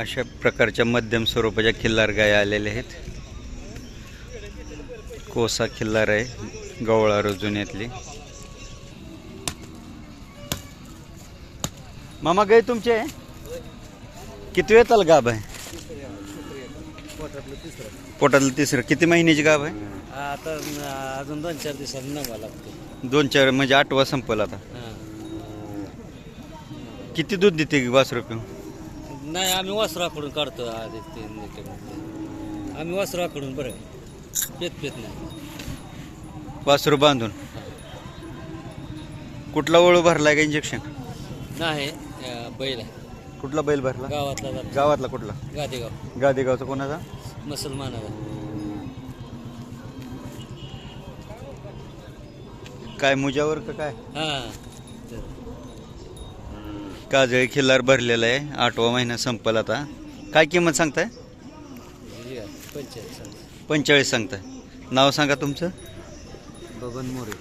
अशा प्रकारच्या मध्यम स्वरूपाच्या खिल्लार गाय आलेल्या आहेत. कोसा खिल्लार आहे गवळा रुजुन्यातली मामा गाय तुमचे? आहे? किती वेळ त्याला गाभ आहे? पोटातलं तिसरं. किती महिन्याची गाभ आहे? आता अजून दोन चार दिवसांनी नवा लागतो. दोन चार म्हणजे आठवा संपल आता. किती दूध देते वासरू पिऊन? नाही आम्ही वासराकडून काढतो आधी लिटरमध्ये. आम्ही वासराकडून बरं पेत पेत नाही. वासरू बांधून? कुठला वळू भरलाय का इंजेक्शन नाही अं, बैल आहे. कुठला बैल भरला? गावातला जातो. गावातला कुठला? गादेगाव. गादेगावचा कोणाचा? मुसलमानाला काय मुजावर का काय? हां. काजळी खिल्लार भरलेला आहे. आठवा महिना संपल आता. काय किंमत सांगताय? पंचेचाळीस सांगताय. नाव सांगा तुमचं? बबन मोरे.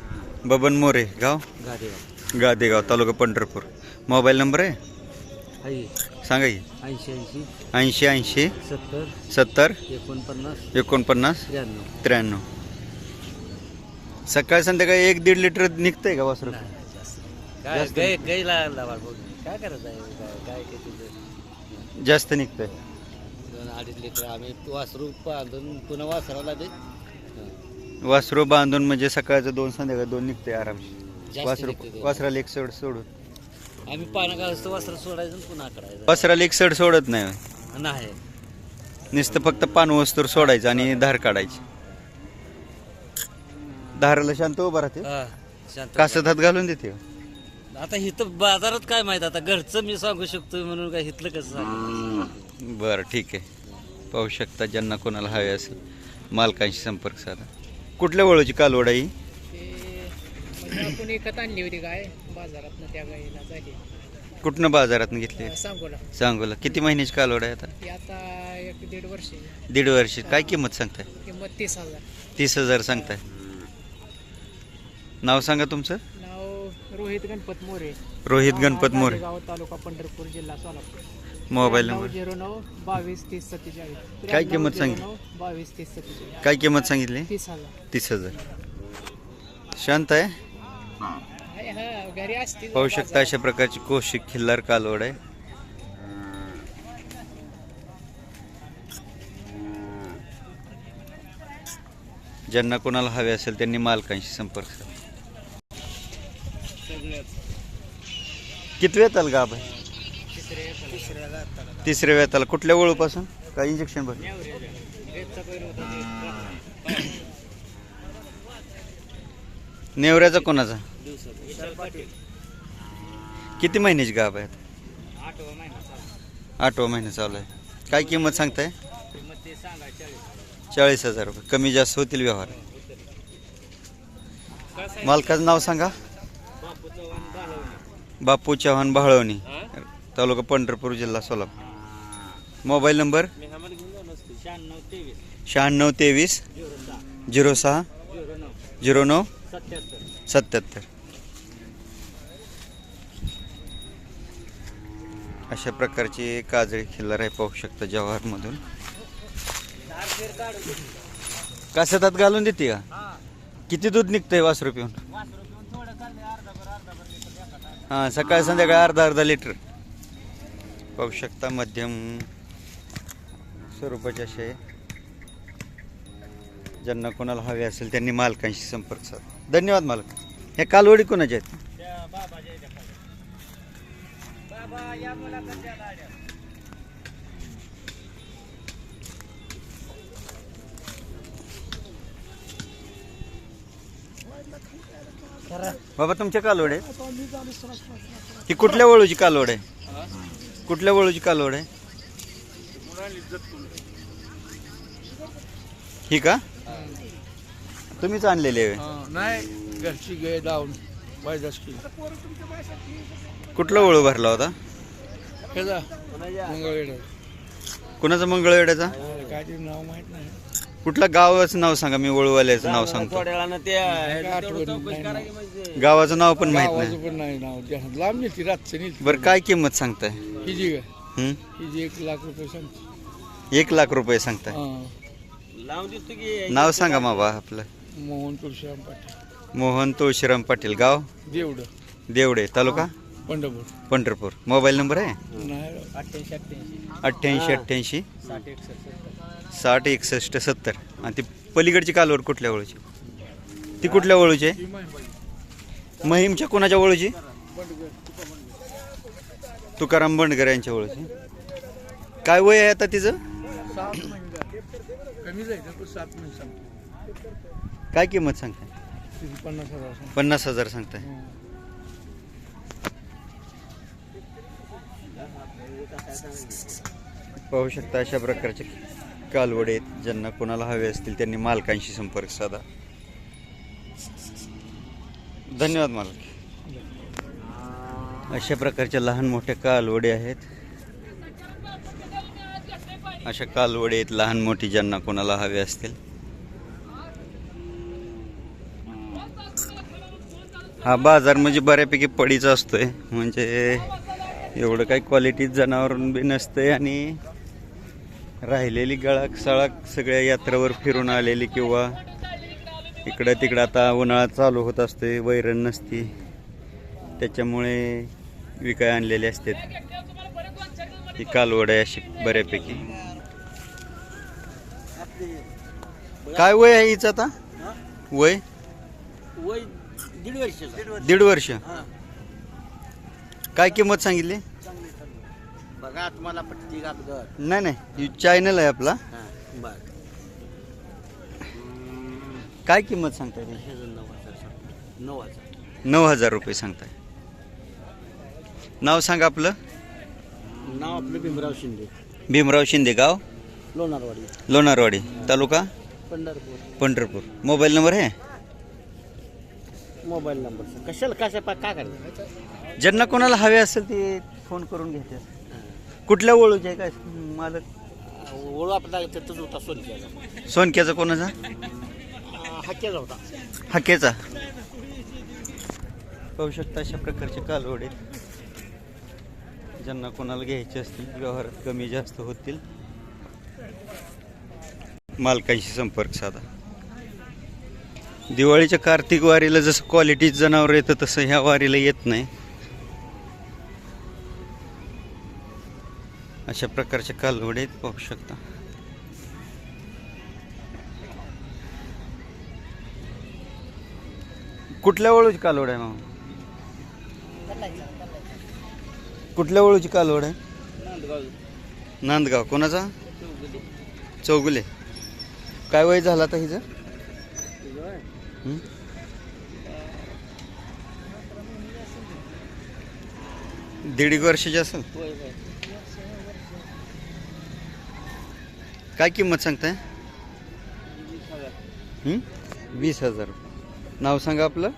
बबन मोरे गाव? गादेगाव. गादेगाव तालुका पंढरपूर. मोबाईल नंबर आहे? सांगा की. ऐंशी ऐंशी. ऐंशी ऐंशी. सत्तर. सत्तर. एकोणपन्नास. एकोणपन्नास. त्र्याण्णव. त्र्याण्णव. सकाळी संध्याकाळी एक दीड लिटर निघतंय का वासरू? काय काय करायचं आहे गाय किती जास्त निघतंय. दोन अडीच लिटर आम्ही वासरू बांधून पुन्हा वासराला दे वासरू बांधून म्हणजे सकाळचं दोन संध्याकाळी दोन निघतंय आराम जास्त वासरू निघतंय. वासराला एक सड सोडून. आम्ही पानं घालतो वासर सोडायचं आणि पुन्हा करायचं वासराला एक सड सोडत नाही. नाही. नुसतं फक्त पान वस्तूर सोडायचं आणि धार काढायची. धाराला शांत उभा राहते. हा, शांत कासत हात घालून देते. आता इथं बाजारात काय माहीत? आता घरचं मी सांगू शकतो म्हणून काय इथलं कसं सांगू? बरं ठीक आहे. पाहू शकता ज्यांना कोणाला हवे असेल मालकांशी संपर्क साधा. कुठल्या वळूची कालवड आहे ही? ते म्हणजे आपण एकत आणली होती गाय बाजारात त्या गायीला झाली. कुठनं बाजारात घेतली? सांगोला. सांगोला. किती महिन्याची कालवड आहे आता? ती आता एक दीड वर्ष. दीड वर्ष. काय किंमत सांगताय? किंमत तीस हजार. तीस हजार सांगताय. नाव सांगा तुमचं. रोहित गणपत मोरे. रोहित गणपत मोरे. गाव तालुका पंढरपूर जिल्हा सोलापूर. Mobile number. झिरो नऊ बावीस तीस सत्तेचाळीस. काय किंमत सांगितली? बावीस तीस सत्तेचाळीस. काय किंमत सांगितली? तीस हजार. तीस हजार. शांत आहे? हा पाहू शकता अशा प्रकारची कोशिक खिल्लार कालवड आहे. ज्यांना कोणाला हवे असेल त्यांनी मालकांशी संपर्क साधा किती वेताल गाब आहे? तिसऱ्या वेताला कुठल्या वळूपासून काय इंजेक्शन भर नेवऱ्याचा कोणाचा? किती महिन्याची गाभ आहे? आठवा महिना चालू आहे. काय किंमत सांगताय? चाळीस हजार रुपये. कमी जास्त होतील व्यवहार. मालकाचं नाव सांगा. बापू चव्हाण बहळवणी तालुका पंढरपूर जिल्हा सोलापूर. Mobile number? शहाण्णव तेवीस. झिरो सहा. झिरो नऊ. सत्याहत्तर. अशा प्रकारची काजळी खिल्लार आहे पाहू शकता जवाहरमधून. कासतात घालून देते का? किती दूध निघतंय वासरू पिऊन? हां सकाळ संध्याकाळ अर्धा अर्धा लिटर. पाहू शकता मध्यम स्वरूपाचे असे. ज्यांना कोणाला हवे असेल त्यांनी मालकांशी संपर्क साधा. धन्यवाद मालक. हे कालवडी कोणाचे आहेत? बाबा तुमच्या कालवड? आहे ही कुठल्या वळूची कालवड? आहे कुठल्या वळूची कालवड? आहे ही का? तुम्हीच आणलेली आहे. नाही घरची लावून पाहिजे कुठला वळू भरला होता? कुणाचा मंगळवेड्याचा काय ते नाव माहीत नाही. कुठल्या गावाचं नाव सांगा मी वळूवाल्याचं नाव सांगतो. थोड्या वेळानं ते आठवण नाही म्हणजे गावाचं नाव पण माहीत गावाचं नाही. पण नाही नाव. त्या- लांब नेते रातचं नेते बरं काय किंमत सांगताय? ही जी गाय हं? ही जी एक लाख रुपये सांगते. एक लाख रुपये सांगताय. हां. नाव सांगा माबा आपलं. मोहन तुळशीराम पाटील. मोहन तुळशीराम पाटील गाव? देवडं. देवडे तालुका? पंढरपूर. पंढरपूर. मोबाईल नंबर आहे? नाही. अठ्ठ्याऐंशी अठ्ठ्याऐंशी. अठ्ठ्याऐंशी अठ्ठ्याऐंशी. साठ एकसष्ट. साठ एकसष्ट सत्तर. आणि ती पलीकडची कालवड कुठल्या वळूची ती कुठल्या वळूची आहे? महिमच्या कोणाच्या वळूची तुकाराम बंडकर यांच्या वळूची काय वय आहे आता तिचं? काय किंमत सांगताय? पन्नास हजार पन्नास हजार सांगताय. पाहू शकता अशा प्रकारचे. कालवडे आहेत ज्यांना कोणाला हवे असतील त्यांनी मालकांशी संपर्क साधा. धन्यवाद मालक. अशा प्रकारच्या लहान मोठ्या कालवडे आहेत. अशा कालवडे आहेत लहान मोठी ज्यांना कोणाला हवे असतील. हा बाजार म्हणजे बऱ्यापैकी पडीचा असतोय. म्हणजे एवढं काही क्वालिटी जनावर बी नसतंय आणि राहिलेली गळाक सळाक सगळ्या यात्रेवर फिरून आलेली किंवा इकडं तिकडं आता उन्हाळा चालू होत असते वैरण नसती. त्याच्यामुळे विकाय आणलेले असतात ही कालवड आहे अशी बऱ्यापैकी. काय वय आहे हिचं आता? वय? वय दीड वर्षाचा दीड वर्ष. काय किंमत सांगितली? बघा तुम्हाला पट्टी कागदर नाही नाही चॅनल आहे आपला. बर. काय किंमत सांगताय त्याची? नऊ हजार नऊ हजार. नऊ हजार रुपये सांगताय. नाव सांगा आपलं. नाव आपलं भीमराव शिंदे. भीमराव शिंदे गाव? लोणारवाडी. लोणारवाडी. तालुका? पंढरपूर. पंढरपूर. मोबाईल नंबर आहे मोबाईल नंबर. कशाला कशा पा काय करायचं ज्यांना कोणाला हवे असेल ते फोन करून घेते कुठल्या ओळूचे आहे काय मालक? ओळख आपला तिथंच होता सोनक्याचा. सोनक्याचा कोणाचा? हक्याचा होता. हकेचा. पाहू शकता अशा प्रकारचे कालवडे ज्यांना कोणाला घ्यायचे असतील व्यवहारात कमी जास्त होतील. मालकांशी संपर्क साधा. दिवाळीच्या कार्तिक वारीला जसं क्वालिटी जनावर येतं तसं ह्या वारीला येत नाही. अशा प्रकारचे कालवडे पाहू शकता. कुठल्या वळूची कालवड आहे मामा? कुठल्या वळूची कालवड आहे? नांदगाव. कोणाचा? चौगुले. काय वय झाला आता हिचं? दीड एक वर्षाची असेल? काय किंमत सांगताय? हं? वीस हजार. नाव सांगा आपलं.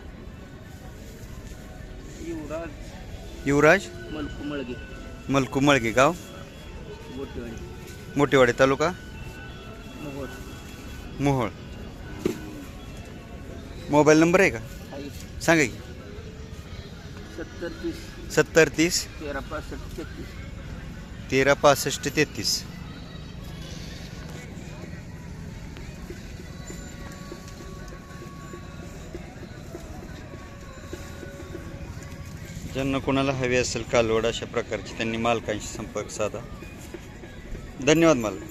युवराज मलकुमळगी मलकू मळगे. गाव? गोटेवाडी मोठेवाडी तालुका? मोहोळ. मोहोळ. मोबाईल नंबर आहे का? सांगा की. सत्तर तीस. सत्तर तीस. तेरा पासष्ट तेहतीस. तेरा पासष्ट तेहतीस. ज्यांना कोणाला हवी असेल कालवड अशा प्रकारची त्यांनी मालकांशी संपर्क साधा. धन्यवाद मालक.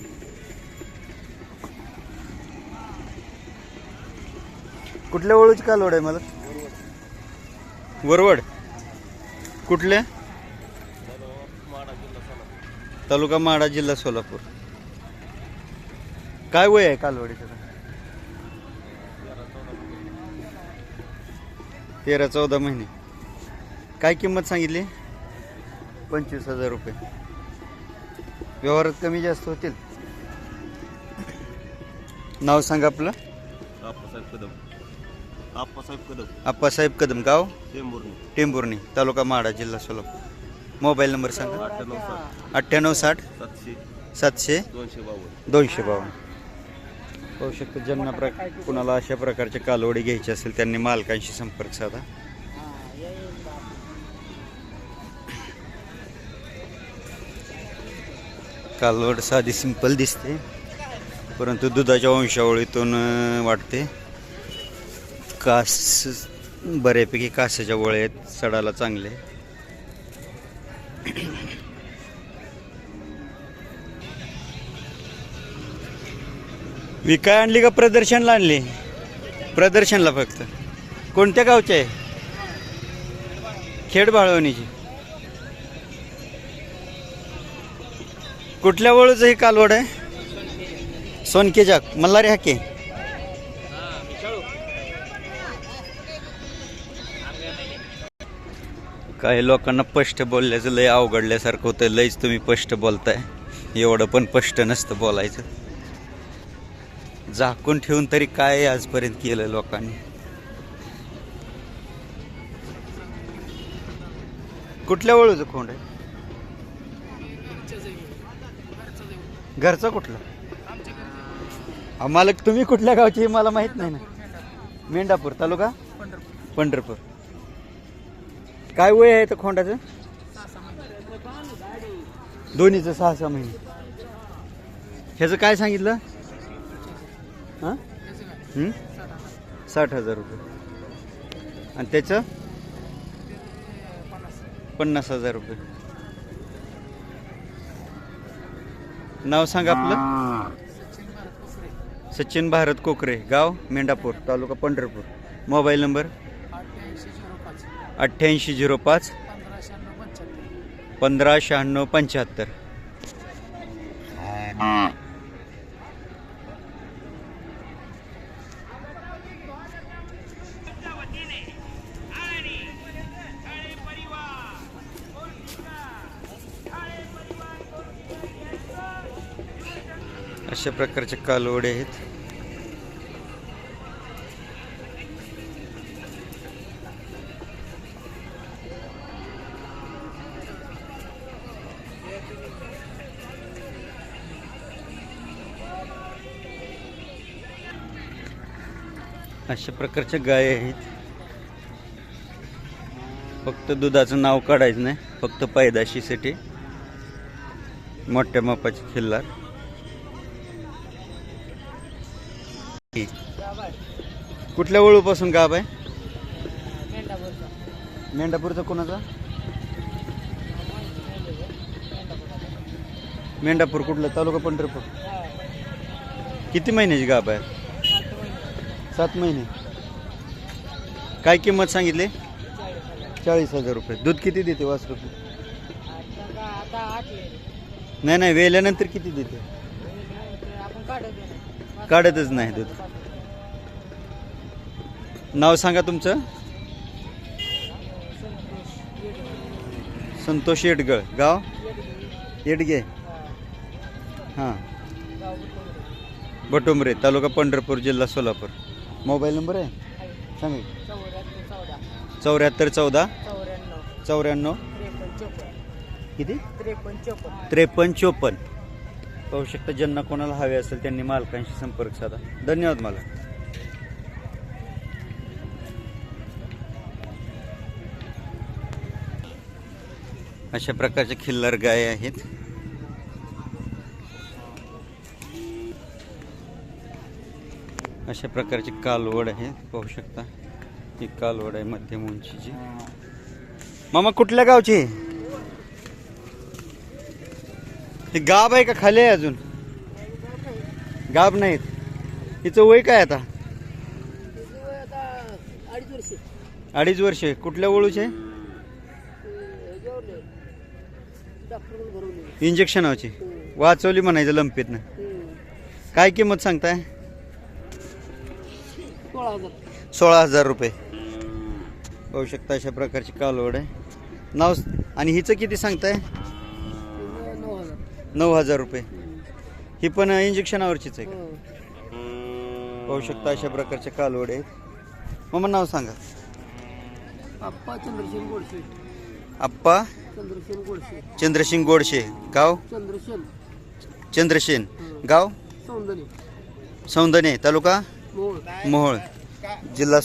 कुठल्या ओळूची कालवड आहे मला वरवड. कुठल्या? तालुका माडा जिल्हा सोलापूर. काय वय आहे कालवडीचं? तेरा चौदा महिने. काय किंमत सांगितली? पंचवीस हजार रुपये. व्यवहारात कमी जास्त होतील. नाव सांगा आपलं. आप्पासाहेब कदम. आप्पासाहेब कदम. आप्पासाहेब कदम गाव? टेंभुर्णी. टेंभुर्णी तालुका माडा जिल्हा सोलापूर. मोबाईल नंबर सांगा. अठ्ठ्याण्णव साठ. अठ्ठ्याण्णव साठ. सातशे. सातशे. दोनशे बावन्न. दोनशे बावन्न. पाहू शकतो ज्यांना प्र कुणाला अशा प्रकारचे कालवडी घ्यायची असेल त्यांनी मालकांशी संपर्क साधा. कालवड साधी सिंपल दिसते. परंतु दुधाच्या वंशावळीतून वाटते. कास बऱ्यापैकी कासाच्या वळे आहेत सडाला चांगले. विकाय आणली का प्रदर्शनला आणली? प्रदर्शनला फक्त. कोणत्या गावचे आहे? खेड बाळवणीची. कुठल्या वळूचं हे कालवड आहे? सोनकेच्या मल्हारी हाके. काही लोकांना स्पष्ट बोलल्याचं लय अवघडल्यासारखं होतं लयच तुम्ही स्पष्ट बोलताय. एवढं पण स्पष्ट नसतं बोलायचं. झाकून ठेवून तरी काय आजपर्यंत केलं लोकांनी? कुठल्या वळूचं खोंड आहे? घरचं कुठलं? मालक तुम्ही कुठल्या गावची हे मला माहीत नाही ना. मेंढापूर तालुका? पंढरपूर. काय वय आहे तर खोंडाचं? दोन्हीचं सहा सहा महिने. ह्याचं काय सांगितलं? हां? साठ हजार रुपये. आणि त्याचं? पन्नास हजार रुपये. नाव सांगा आपलं? सचिन भारत कोकरे गाव मेंढापूर तालुका पंढरपूर. Mobile number? अठ्ठ्याऐंशी झिरो पाच. पंधरा शहाण्णव पंच्याहत्तर. अशा प्रकारचे कालवडे आहेत. अशा प्रकारच्या गाय आहेत. फक्त दुधाचं नाव काढायचं नाही फक्त पायदाशीसाठी मोठ्या मापाची खिल्लार. कुठल्या वळूपासून गाव आहे? मेंढापूरचा. कोणाचा? मेंढापूर कुठलं? तालुका पंढरपूर. किती महिन्याची गाभ आहे? सात महिने. काय किंमत सांगितली? चाळीस हजार रुपये. दूध किती देते आता आठ नाही नाही वेल्यानंतर किती देते? आपण काढत काढतच नाही दूध. नाव सांगा तुमचं? संतोष येडगळ. गाव? येडगे. हां. बटुंबरे तालुका पंढरपूर जिल्हा सोलापूर. मोबाईल नंबर आहे? सांगा. चौऱ्याहत्तर चौदा. चौऱ्याण्णव. किती? त्रेपन्न चोपन्न. पाहू शकता ज्यांना कोणाला हवे असेल त्यांनी मालकांशी संपर्क साधा. धन्यवाद मला अशा प्रकारचे खिल्लर गाय आहेत. अशा प्रकारची कालवड आहे पाहू शकता. ही कालवड आहे मध्यम उंचीची. मामा कुठल्या गावची आहे? ही गाब आहे का खाली आहे अजून? गाब नाहीत. हिचं वय काय आता? अडीच वर्ष. कुठल्या वळूचे डॉक्टर इंजेक्शनाची वाचवली म्हणायचं लंपीतनं. काय किंमत सांगताय? सोळा हजार रुपये. पाहू शकता अशा प्रकारची कालवड आहे. नाव आणि हिचं किती सांगताय? नऊ हजार रुपये. ही पण इंजेक्शनावरचीच आहे का? पाहू शकता अशा प्रकारचे कालवड आहेत. मग नाव सांगा. आप्पा चंद्रशेन गोडसे. आप्पा? चंद्रशेन गोडसे. चंद्रसिंग गोडशे गाव? चंद्रशेन चंद्रशेन गाव? सौंदर्य. सौंदने तालुका? मोहोळ. जिल्हा